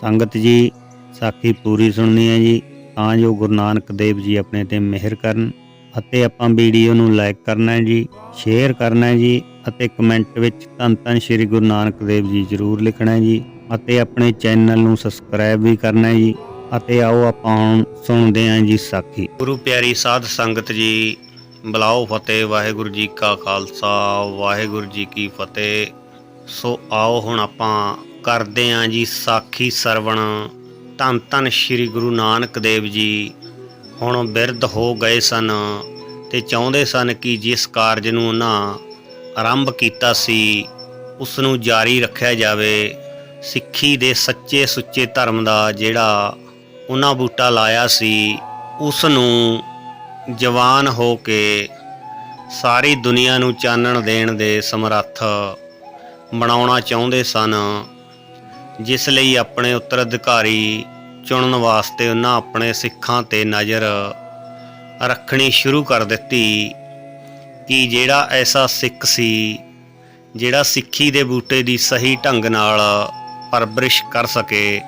ਸੰਗਤ ਜੀ, ਸਾਖੀ ਪੂਰੀ ਸੁਣਨੀ ਹੈ ਜੀ। ਤਾਂ ਜੋ ਗੁਰੂ ਨਾਨਕ ਦੇਵ ਜੀ ਆਪਣੇ ਤੇ ਮਿਹਰ ਕਰਨ ਅਤੇ ਆਪਾਂ ਵੀਡੀਓ ਨੂੰ ਲਾਈਕ ਕਰਨਾ ਹੈ ਜੀ ਸ਼ੇਅਰ ਕਰਨਾ ਹੈ ਜੀ ਅਤੇ ਕਮੈਂਟ ਵਿੱਚ ਧੰਨ ਧੰਨ ਸ਼੍ਰੀ ਗੁਰੂ ਨਾਨਕ ਦੇਵ ਜੀ ਜ਼ਰੂਰ ਲਿਖਣਾ ਹੈ ਜੀ ਅਤੇ ਆਪਣੇ ਚੈਨਲ ਨੂੰ ਸਬਸਕ੍ਰਾਈਬ ਵੀ ਕਰਨਾ ਹੈ ਜੀ ਅਤੇ ਆਓ ਆਪਾਂ ਹੁਣ ਸੁਣਦੇ ਹਾਂ ਜੀ ਸਾਖੀ। ਗੁਰੂ ਪਿਆਰੀ ਸਾਧ ਸੰਗਤ ਜੀ, ਬਲਾਓ ਫਤਿਹ, ਵਾਹਿਗੁਰੂ ਜੀ ਕਾ ਖਾਲਸਾ, ਵਾਹਿਗੁਰੂ ਜੀ ਕੀ ਫਤਿਹ। ਸੋ ਆਓ ਹੁਣ ਆਪਾਂ ਕਰਦੇ ਹਾਂ ਜੀ ਸਾਖੀ ਸਰਵਣ। ਧੰਨ ਧੰਨ ਸ਼੍ਰੀ ਗੁਰੂ ਨਾਨਕ ਦੇਵ ਜੀ। ਹੁਣ ਬਿਰਧ ਹੋ ਗਏ ਸਨ ਤੇ ਚਾਹੁੰਦੇ ਸਨ ਕਿ ਜਿਸ ਕਾਰਜ ਨੂੰ ਉਹਨਾਂ ਆਰੰਭ ਕੀਤਾ ਸੀ, ਉਸ ਨੂੰ ਜਾਰੀ ਰੱਖਿਆ ਜਾਵੇ। ਸਿੱਖੀ ਦੇ ਸੱਚੇ ਸੁੱਚੇ ਧਰਮ ਦਾ ਜਿਹੜਾ ਉਹਨਾਂ ਬੂਟਾ ਲਾਇਆ ਸੀ, ਉਸ ਨੂੰ ਜਵਾਨ ਹੋ ਕੇ ਸਾਰੀ ਦੁਨੀਆ ਨੂੰ ਚਾਨਣ ਦੇਣ ਦੇ ਸਮਰੱਥ ਬਣਾਉਣਾ ਚਾਹੁੰਦੇ ਸਨ। ਜਿਸ ਲਈ ਆਪਣੇ ਉੱਤਰਾਧਿਕਾਰੀ ਚੁਣਨ ਵਾਸਤੇ ਉਹਨਾਂ ਆਪਣੇ ਸਿੱਖਾਂ ਤੇ ਨਜ਼ਰ ਰੱਖਣੀ ਸ਼ੁਰੂ ਕਰ ਦਿੱਤੀ ਕਿ ਜਿਹੜਾ ਐਸਾ ਸਿੱਖ ਸੀ, ਜਿਹੜਾ ਸਿੱਖੀ ਦੇ ਬੂਟੇ ਦੀ ਸਹੀ ਢੰਗ ਨਾਲ ਪਰਵਰਿਸ਼ ਕਰ ਸਕੇ,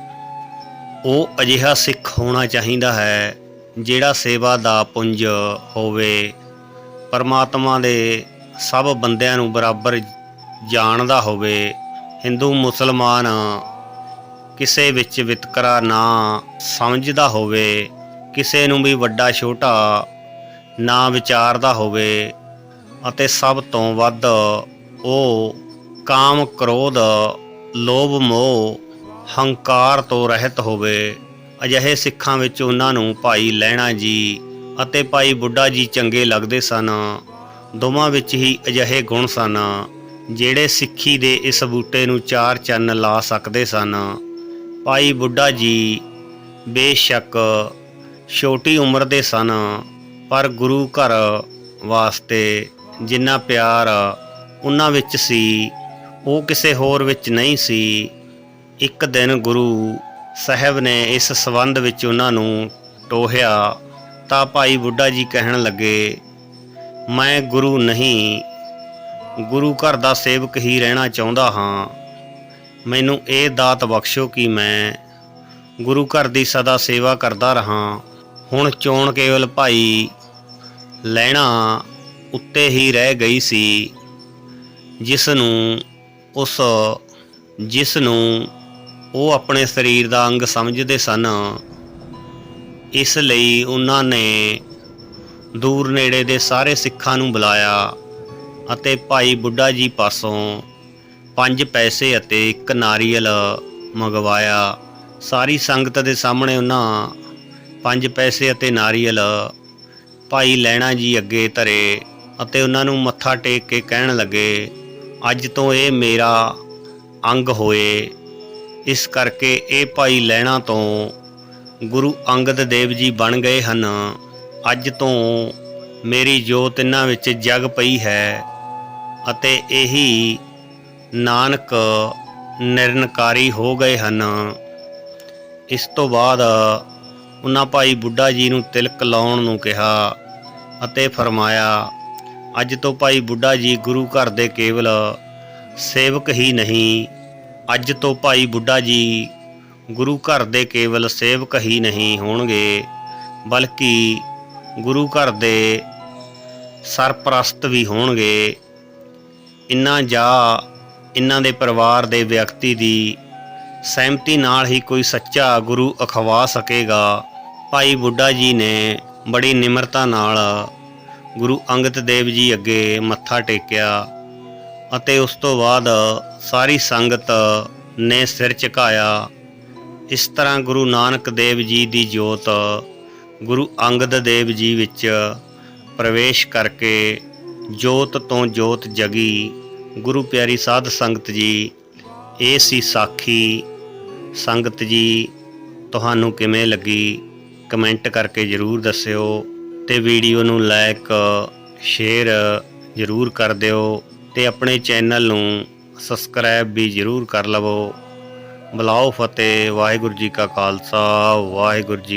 ਉਹ ਅਜਿਹਾ ਸਿੱਖ ਹੋਣਾ ਚਾਹੀਦਾ ਹੈ ਜਿਹੜਾ ਸੇਵਾ ਦਾ ਪੁੰਜ ਹੋਵੇ। ਪਰਮਾਤਮਾ ਦੇ ਸਭ ਬੰਦਿਆਂ ਨੂੰ ਬਰਾਬਰ ਜਾਣਦਾ ਹੋਵੇ, ਹਿੰਦੂ, ਮੁਸਲਮਾਨ ਕਿਸੇ ਵਿੱਚ ਵਿਤਕਰਾ ਨਾ ਸਮਝਦਾ ਹੋਵੇ, ਕਿਸੇ ਨੂੰ ਵੀ ਵੱਡਾ ਛੋਟਾ ਨਾ ਵਿਚਾਰਦਾ ਹੋਵੇ ਅਤੇ ਸਭ ਤੋਂ ਵੱਧ ਉਹ ਕਾਮ ਕ੍ਰੋਧ, ਲੋਭ ਮੋਹ, ਹੰਕਾਰ ਤੋਂ ਰਹਿਤ ਹੋਵੇ। ਅਜਿਹੇ ਸਿੱਖਾਂ ਵਿੱਚ ਉਹਨਾਂ ਨੂੰ ਭਾਈ ਲਹਿਣਾ ਜੀ ਅਤੇ ਭਾਈ ਬੁੱਢਾ ਜੀ ਚੰਗੇ ਲੱਗਦੇ ਸਨ। ਦੋਵਾਂ ਵਿੱਚ ਹੀ ਅਜਿਹੇ ਗੁਣ ਸਨ, ਜਿਹੜੇ ਸਿੱਖੀ ਦੇ ਇਸ ਬੂਟੇ ਨੂੰ ਚਾਰ ਚੰਨ ਲਾ ਸਕਦੇ ਸਨ। ਭਾਈ ਬੁੱਢਾ ਜੀ, ਬੇਸ਼ੱਕ ਛੋਟੀ ਉਮਰ ਦੇ ਸਨ, ਪਰ ਗੁਰੂ ਘਰ ਵਾਸਤੇ ਜਿੰਨਾ ਪਿਆਰ ਉਹਨਾਂ ਵਿੱਚ ਸੀ, ਉਹ ਕਿਸੇ ਹੋਰ ਵਿੱਚ ਨਹੀਂ ਸੀ। ਇੱਕ ਦਿਨ ਗੁਰੂ ਸਾਹਿਬ ਨੇ ਇਸ ਸਬੰਧ ਵਿੱਚ ਉਹਨਾਂ ਨੂੰ ਟੋਹਿਆ, ਤਾਂ ਭਾਈ ਬੁੱਢਾ ਜੀ ਕਹਿਣ ਲੱਗੇ, ਮੈਂ ਗੁਰੂ ਨਹੀਂ, ਗੁਰੂ ਘਰ ਦਾ ਸੇਵਕ ਹੀ ਰਹਿਣਾ ਚਾਹੁੰਦਾ ਹਾਂ। ਮੈਨੂੰ ਇਹ ਦਾਤ ਬਖਸ਼ੋ ਕਿ ਮੈਂ ਗੁਰੂ ਘਰ ਦੀ ਸਦਾ ਸੇਵਾ ਕਰਦਾ ਰਹਾ। ਹੁਣ ਚੋਣ ਕੇਵਲ ਭਾਈ ਲੈਣਾ ਉੱਤੇ ਹੀ ਰਹਿ ਗਈ ਸੀ ਜਿਸ ਨੂੰ ਉਸ ਜਿਸ ਨੂੰ ਉਹ ਆਪਣੇ ਸਰੀਰ ਦਾ ਅੰਗ ਸਮਝਦੇ ਸਨ। ਇਸ ਲਈ ਉਹਨਾਂ ਨੇ ਦੂਰ ਨੇੜੇ ਦੇ ਸਾਰੇ ਸਿੱਖਾਂ ਨੂੰ ਬੁਲਾਇਆ ਅਤੇ ਭਾਈ ਬੁੱਢਾ ਜੀ ਪਾਸੋਂ ਪੰਜ ਪੈਸੇ ਅਤੇ ਇੱਕ ਨਾਰੀਅਲ ਮੰਗਵਾਇਆ। ਸਾਰੀ ਸੰਗਤ ਦੇ ਸਾਹਮਣੇ ਉਹਨਾਂ ਪੰਜ ਪੈਸੇ ਅਤੇ ਨਾਰੀਅਲ ਭਾਈ ਲੈਣਾ ਜੀ ਅੱਗੇ ਧਰੇ ਅਤੇ ਉਹਨਾਂ ਨੂੰ ਮੱਥਾ ਟੇਕ ਕੇ ਕਹਿਣ ਲੱਗੇ, ਅੱਜ ਤੋਂ ਇਹ ਮੇਰਾ ਅੰਗ ਹੋਏ। ਇਸ ਕਰਕੇ ਇਹ ਭਾਈ ਲੈਣਾ ਤੋਂ ਗੁਰੂ ਅੰਗਦ ਦੇਵ ਜੀ ਬਣ ਗਏ ਹਨ। ਅੱਜ ਤੋਂ ਮੇਰੀ ਜੋਤ ਇਹਨਾਂ ਵਿੱਚ ਜਗ ਪਈ ਹੈ ਅਤੇ ਇਹੀ ਨਾਨਕ ਨਿਰਨਕਾਰੀ ਹੋ ਗਏ ਹਨ। ਇਸ ਤੋਂ ਬਾਅਦ ਉਹਨਾਂ ਭਾਈ ਬੁੱਢਾ ਜੀ ਨੂੰ ਤਿਲਕ ਲਾਉਣ ਨੂੰ ਕਿਹਾ ਅਤੇ ਫਰਮਾਇਆ, ਅੱਜ ਤੋਂ ਭਾਈ ਬੁੱਢਾ ਜੀ ਗੁਰੂ ਘਰ ਦੇ ਕੇਵਲ ਸੇਵਕ ਹੀ ਨਹੀਂ, ਅੱਜ ਤੋਂ ਭਾਈ ਬੁੱਢਾ ਜੀ ਗੁਰੂ ਘਰ ਦੇ ਕੇਵਲ ਸੇਵਕ ਹੀ ਨਹੀਂ ਹੋਣਗੇ, ਬਲਕਿ ਗੁਰੂ ਘਰ ਦੇ ਸਰਪ੍ਰਸਤ ਵੀ ਹੋਣਗੇ। ਇਨ੍ਹਾਂ ਜਾ ਇਹਨਾਂ ਦੇ ਪਰਿਵਾਰ ਦੇ ਵਿਅਕਤੀ ਦੀ ਸਹਿਮਤੀ ਨਾਲ ਹੀ ਕੋਈ ਸੱਚਾ ਗੁਰੂ ਅਖਵਾ ਸਕੇਗਾ। ਭਾਈ ਬੁੱਢਾ ਜੀ ਨੇ ਬੜੀ ਨਿਮਰਤਾ ਨਾਲ ਗੁਰੂ ਅੰਗਦ ਦੇਵ ਜੀ ਅੱਗੇ ਮੱਥਾ ਟੇਕਿਆ ਅਤੇ ਉਸ ਤੋਂ ਬਾਅਦ ਸਾਰੀ ਸੰਗਤ ਨੇ ਸਿਰ ਝੁਕਾਇਆ। ਇਸ ਤਰ੍ਹਾਂ ਗੁਰੂ ਨਾਨਕ ਦੇਵ ਜੀ ਦੀ ਜੋਤ ਗੁਰੂ ਅੰਗਦ ਦੇਵ ਜੀ ਵਿੱਚ ਪ੍ਰਵੇਸ਼ ਕਰਕੇ ਜੋਤ ਤੋਂ ਜੋਤ ਜਗੀ। ਗੁਰੂ ਪਿਆਰੀ ਸਾਧ ਸੰਗਤ ਜੀ ਇਹ ਸੀ ਸਾਖੀ ਸੰਗਤ ਜੀ, ਤੁਹਾਨੂੰ ਕਿਵੇਂ ਲੱਗੀ? ਕਮੈਂਟ ਕਰਕੇ ਜਰੂਰ ਦੱਸਿਓ ਤੇ ਵੀਡੀਓ ਨੂੰ ਲਾਈਕ ਸ਼ੇਅਰ ਜਰੂਰ ਕਰ ਦਿਓ ਤੇ ਆਪਣੇ ਚੈਨਲ ਨੂੰ ਸਬਸਕ੍ਰਾਈਬ ਵੀ ਜਰੂਰ ਕਰ ਲਵੋ। ਬੁਲਾਓ ਫਤਿਹ, ਵਾਹਿਗੁਰੂ ਜੀ ਕਾ ਖਾਲਸਾ, ਵਾਹਿਗੁਰੂ ਜੀ